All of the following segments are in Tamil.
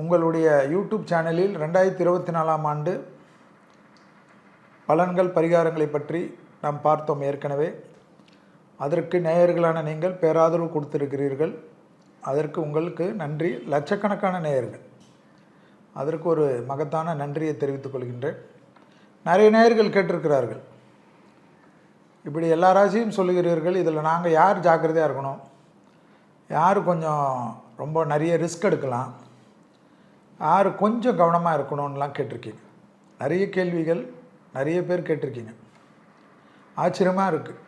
உங்களுடைய யூடியூப் சேனலில் ரெண்டாயிரத்தி இருபத்தி நாலாம் ஆண்டு பலன்கள் பரிகாரங்களை பற்றி நாம் பார்த்தோம் ஏற்கனவே. அதற்கு நேயர்களான நீங்கள் பேராதரவு கொடுத்திருக்கிறீர்கள். அதற்கு உங்களுக்கு நன்றி லட்சக்கணக்கான நேயர்கள். அதற்கு ஒரு மகத்தான நன்றியை தெரிவித்துக் கொள்கின்றேன். நிறைய நேயர்கள் கேட்டிருக்கிறார்கள். இப்படி எல்லா ராசியும் சொல்லுகிறீர்கள் இதில் நாங்கள் யார் ஜாக்கிரதையாக இருக்கணும்? யார் கொஞ்சம் ரொம்ப நிறைய ரிஸ்க் எடுக்கலாம்? யார் கொஞ்சம் கவனமாக இருக்கணும்லாம் கேட்டிருக்கீங்க. நிறைய கேள்விகள் நிறைய பேர் கேட்டிருக்கீங்க. ஆச்சரியமாக இருக்குது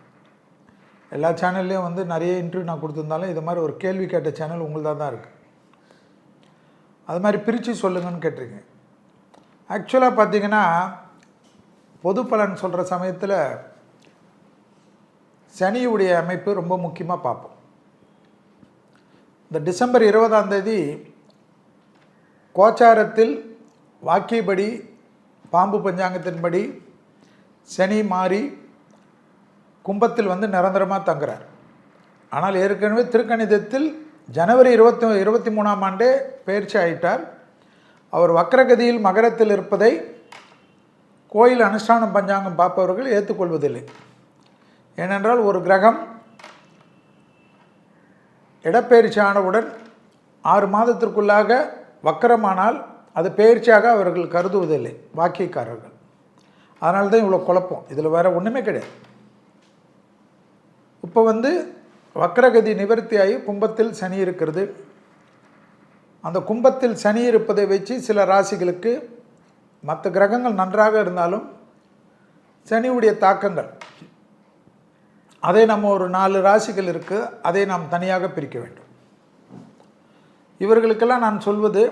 எல்லா சேனல்லையும் வந்து நிறைய இன்டர்வியூ நான் கொடுத்துருந்தாலும் இது மாதிரி ஒரு கேள்வி கேட்ட சேனல் உங்கள்தான் தான் இருக்குது அது மாதிரி பிரித்து சொல்லுங்கன்னு கேட்டிருக்கீங்க. ஆக்சுவலாக பார்த்தீங்கன்னா பொது பலன் சொல்கிற சமயத்தில் சனியுடைய அமைப்பு ரொம்ப முக்கியமாக பார்ப்போம். இந்த டிசம்பர் இருபதாம் தேதி கோச்சாரத்தில் வாக்கியபடி பாம்பு பஞ்சாங்கத்தின்படி சனி மாறி கும்பத்தில் வந்து நிரந்தரமாக தங்குறார். ஆனால் ஏற்கனவே திருக்கணிதத்தில் ஜனவரி இருபத்தி இருபத்தி மூணாம் ஆண்டே பயிற்சி ஆயிட்டார். அவர் வக்கரகதியில் மகரத்தில் இருப்பதை கோயில் அனுஷ்டானம் பஞ்சாங்கம் பார்ப்பவர்கள் ஏற்றுக்கொள்வதில்லை. ஏனென்றால் ஒரு கிரகம் இடப்பெயர்ச்சி ஆனவுடன் ஆறு மாதத்திற்குள்ளாக வக்கரமானால் அது பெயர்ச்சியாக அவர்கள் கருதுவதில்லை வாக்கியக்காரர்கள். அதனால தான் இவ்வளோ குழப்பம். இதில் வேறு ஒன்றுமே கிடையாது. இப்போ வந்து வக்கரகதி நிவர்த்தியாகி கும்பத்தில் சனி இருக்கிறது. அந்த கும்பத்தில் சனி இருப்பதை வச்சு சில ராசிகளுக்கு மற்ற கிரகங்கள் நன்றாக இருந்தாலும் சனியுடைய தாக்கங்கள் அதை நம்ம ஒரு நாலு ராசிகள் இருக்குது அதை நாம் தனியாக பிரிக்க வேண்டும். இவர்களுக்கெல்லாம் நான் சொல்வது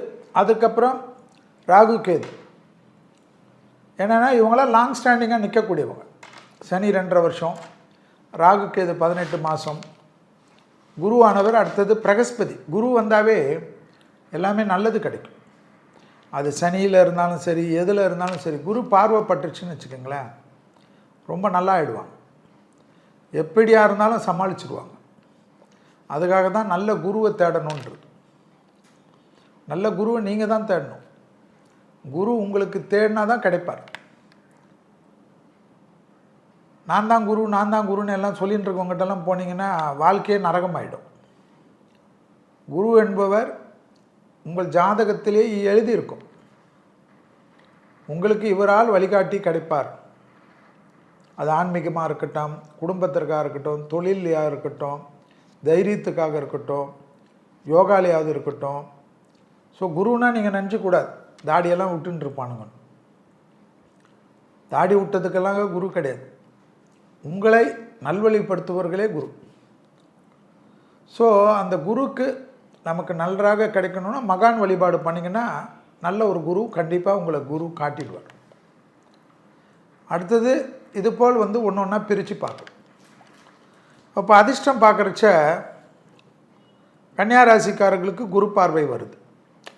அதுக்கப்புறம் ராகு கேது. என்னென்னா இவங்களாம் லாங் ஸ்டாண்டிங்காக நிற்கக்கூடியவங்க சனி ரெண்டரை வருஷம் ராகு கேது பதினெட்டு மாதம் குருவானவர் அடுத்தது பிரகஸ்பதி. குரு வந்தாவே எல்லாமே நல்லது கிடைக்கும். அது சனியில் இருந்தாலும் சரி எதில் இருந்தாலும் சரி குரு பார்வைப்பட்டுருச்சுன்னு வச்சுக்கோங்களேன் ரொம்ப நல்லா ஆயிடுவாங்க எப்படியாக இருந்தாலும் சமாளிச்சிடுவாங்க அதுக்காக தான் நல்ல குருவை தேடணுன்றது. நல்ல குருவை நீங்கள் தான் தேடணும். குரு உங்களுக்கு தேடினா தான் கிடைப்பார். நான் தான் குரு நான் தான் குருன்னு எல்லாம் சொல்லிகிட்டு இருக்கவங்ககிட்டலாம் போனீங்கன்னா வாழ்க்கையே நரகமாயிடும். குரு என்பவர் உங்கள் ஜாதகத்திலே எழுதியிருக்கும். உங்களுக்கு இவரால் வழிகாட்டி கிடைப்பார். அது ஆன்மீகமாக இருக்கட்டும் குடும்பத்திற்காக இருக்கட்டும் தொழிலையாக இருக்கட்டும் தைரியத்துக்காக இருக்கட்டும் யோகாலையாவது இருக்கட்டும் ஸோ குருன்னா நீங்கள் நினச்சக்கூடாது தாடியெல்லாம் விட்டுன்னு இருப்பானுங்க தாடி விட்டதுக்கெல்லாம் குரு கிடையாது. உங்களை நல்வழிப்படுத்துபவர்களே குரு. ஸோ அந்த குருக்கு நமக்கு நன்றாக கிடைக்கணும்னா மகான் வழிபாடு பண்ணிங்கன்னா நல்ல ஒரு குரு கண்டிப்பாக உங்களை குரு காட்டிடுவார். அடுத்தது இது போல் வந்து ஒன்று ஒன்றா பிரித்து பார்க்கணும் அப்போ அதிர்ஷ்டம் பார்க்குறச்ச கன்னியாராசிக்காரர்களுக்கு குரு பார்வை வருது.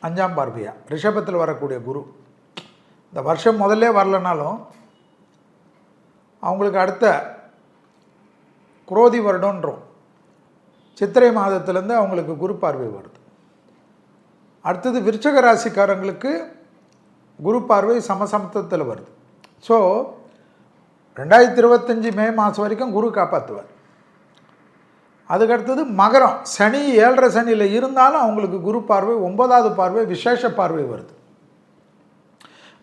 அஞ்சாம் பார்வையாக ரிஷபத்தில் வரக்கூடிய குரு. இந்த வருஷம் முதல்ல வரலனாலும் அவங்களுக்கு அடுத்த குரோதி வருடன்றோம் சித்திரை மாதத்துலேருந்து அவங்களுக்கு குரு பார்வை வருது. அடுத்தது விருச்சக ராசிக்காரங்களுக்கு குரு பார்வை சமசமத்தத்தில் வருது. ஸோ ரெண்டாயிரத்தி இருபத்தஞ்சி மே மாதம் வரைக்கும் குரு காப்பாற்றுவார். அதுக்கடுத்தது மகரம். சனி ஏழரை சனியில் இருந்தாலும் அவங்களுக்கு குரு பார்வை ஒன்பதாவது பார்வை விசேஷ பார்வை வருது.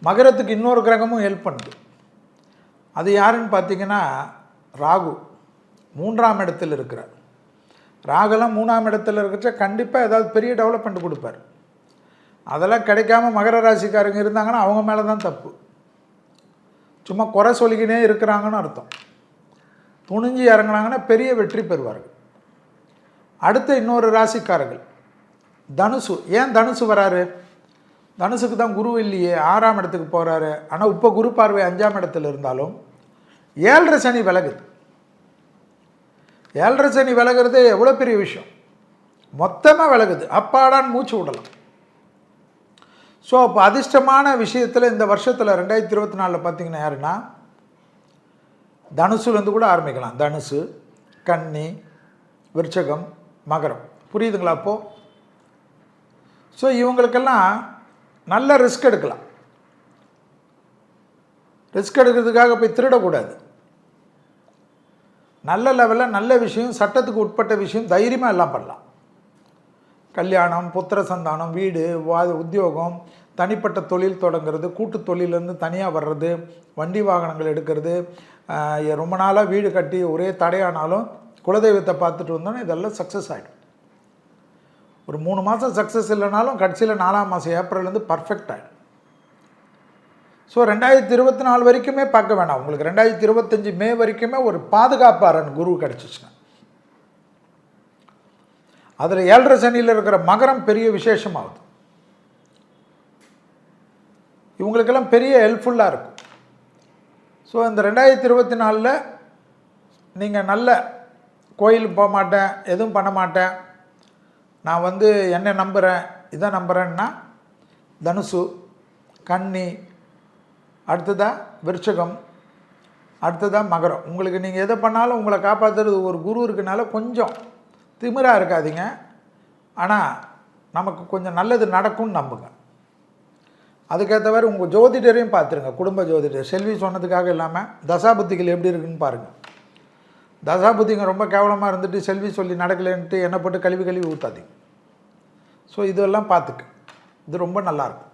மகரத்துக்கு இன்னொரு கிரகமும் ஹெல்ப் பண்ணுது. அது யாருன்னு பார்த்தீங்கன்னா ராகு. மூன்றாம் இடத்தில் இருக்கிறார். ராகுலாம் மூணாம் இடத்துல இருக்கிறச்ச கண்டிப்பாக ஏதாவது பெரிய டெவலப்மெண்ட் கொடுப்பார். அதெல்லாம் கிடைக்காம மகர ராசிக்காரங்க இருந்தாங்கன்னா அவங்க மேலே தான் தப்பு. சும்மா குறை சொல்லிக்கினே இருக்கிறாங்கன்னு அர்த்தம். துணிஞ்சு இறங்குனாங்கன்னா பெரிய வெற்றி பெறுவார்கள். அடுத்த இன்னொரு ராசிக்காரர்கள். தனுசு. ஏன் தனுசு வராரு? தனுசுக்கு தான் குரு இல்லையே. ஆறாம் இடத்துக்கு போகிறாரு ஆனால் இப்போ குரு பார்வை அஞ்சாம் இடத்துல இருந்தாலும் ஏழரை சனி விலகுது. ஏழரை சனி விலகிறது எவ்வளோ பெரிய விஷயம். மொத்தமாக விலகுது. அப்பாடான்னு மூச்சு விடலாம். ஸோ அப்போ அதிர்ஷ்டமான விஷயத்தில் இந்த வருஷத்தில் ரெண்டாயிரத்தி இருபத்தி நாலில் பார்த்தீங்கன்னா யாருன்னா தனுசுலேருந்து கூட ஆரம்பிக்கலாம். தனுசு கன்னி விருச்சகம் மகரம். புரியுதுங்களா அப்போது ஸோ இவங்களுக்கெல்லாம் நல்ல ரிஸ்க் எடுக்கலாம். ரிஸ்க் எடுக்கிறதுக்காக போய் திருடக்கூடாது. நல்ல லெவலில் நல்ல விஷயம் சட்டத்துக்கு உட்பட்ட விஷயம் தைரியமாக எல்லாம் பண்ணலாம். கல்யாணம் புத்திர சந்தானம் வீடு வா உத்தியோகம் தனிப்பட்ட தொழில் தொடங்குறது கூட்டு தொழிலேருந்து தனியாக வர்றது வண்டி வாகனங்கள் எடுக்கிறது ரொம்ப நாளாக வீடு கட்டி ஒரே தடையானாலும் குலதெய்வத்தை பார்த்துட்டு வந்தோன்னே இதெல்லாம் சக்ஸஸ் ஆகிடும் ஒரு மூணு மாதம் சக்ஸஸ் இல்லைனாலும் கடைசியில் நாலாம் மாதம் ஏப்ரல்லேருந்து பர்ஃபெக்ட் ஆகிடும் ஸோ ரெண்டாயிரத்தி இருபத்தி நாலு வரைக்குமே பார்க்க வேண்டாம் உங்களுக்கு ரெண்டாயிரத்தி இருபத்தஞ்சி மே வரைக்குமே ஒரு பாதுகாப்பாரன் குரு கிடச்சிச்சுன்னா. அதில் ஏழரை சனியில் இருக்கிற மகரம் பெரிய விசேஷமாகுது. இவங்களுக்கெல்லாம் பெரிய ஹெல்ப்ஃபுல்லாக இருக்கும். ஸோ இந்த ரெண்டாயிரத்தி இருபத்தி நாலில் நீங்கள் நல்ல கோயிலுக்கு போக மாட்டேன் எதுவும் பண்ண மாட்டேன். நான் வந்து என்ன நம்புகிறேன் இதை நம்புகிறேன்னா தனுசு கன்னி அடுத்ததாக விருச்சகம் அடுத்ததாக மகரம். உங்களுக்கு நீங்கள் எதை பண்ணாலும் உங்களை காப்பாற்றுறது ஒரு குரு இருக்கனால கொஞ்சம் திமிராக இருக்காதீங்க. ஆனால் நமக்கு கொஞ்சம் நல்லது நடக்கும்னு நம்புங்க. அதுக்கேற்ற மாதிரி உங்கள் ஜோதிடரையும் பார்த்துருங்க குடும்ப ஜோதிடர். செல்வி சொன்னதுக்காக இல்லாமல் தசாபுத்திகள் எப்படி இருக்குன்னு பாருங்கள் தசாபுத்திங்க ரொம்ப கேவலமாக இருந்துட்டு செல்வி சொல்லி நடக்கலைன்ட்டு என்ன போட்டு கழுவி கழுவி ஊற்றாதீங்க ஸோ இதெல்லாம் பார்த்துக்கு. இது ரொம்ப நல்லாயிருக்கும்